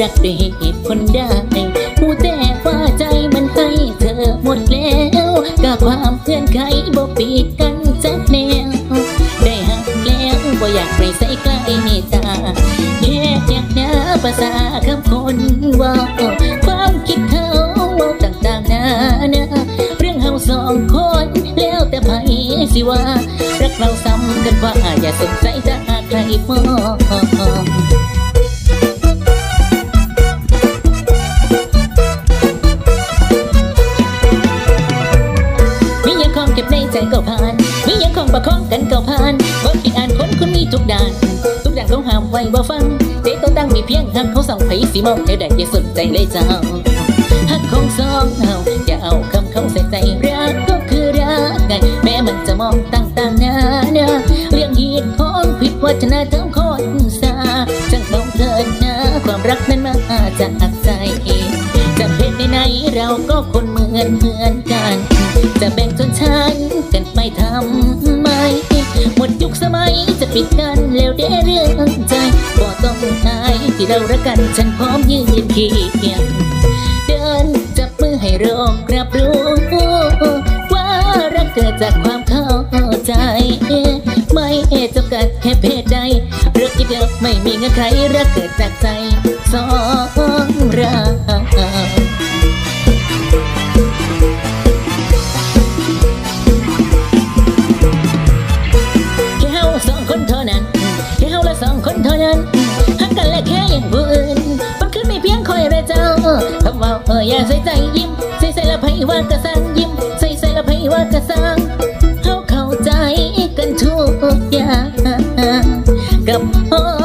รักด้วยเหตุผลได้ผู้แต่ว่าใจมันให้เธอหมดแล้วกับความเพื่อนใครบ่ปีดกันจักแนว ได้หักแล้วบ่อยากไปใส่ใกล้เมตตาแค่อยากหน้าภาษาคำคนว่าความคิดเขาว่าต่างๆนานาเรื่องเฮาสองคนแล้วแต่ไผสิว่า รักเราซ้ำกันว่าอย่าสนใจถ้าหาก ด่านทุกอย่างเขาห้ามไว้บ่ฟังใจต้องตั้งมีเพียงหักเขาส่องไผสีมองเท่าใดอย่าสนใจเลยเจ้าหักของสองเฮาอย่าเอาคำเขาใส่ใจรักก็คือรักไงแม้มันจะมองต่างๆนานาเรื่องเหตุของผิดวัฒนธรรมคนสาจังต้องเถิดนะความรักนั้นมาจากใจจะเป็นในไหนเราก็คนเหมือนเหมือนกัน จะแบ่งชนชั้นกันไปทำไมหมดยุคสมัย ปิดกันแล้วเด้เรื่องใจก็ต้องอายที่เรารักกันฉันพร้อมยืนเคียงเดินจับมือให้โรกรับรู้ ว่ารักเกิดจากความเข้าใจ ไม่จำกัดแค่เพศใดเรื่องที่เดียวไม่มีเงื่อนไขรักเกิดจากใจสองเราานหักกันและแค่อย่างผู้อื่นมันขึ้นไม่เพียงคอยระเจ้าคำว่าเอออย่าใส่ใจยิ้ม ใส่ใส่ละไพว่ากระสังยิ้ม ใส่ใส่ละไพว่ากระสังเขาเข้าใจกันทุกอย่างกับพ่อ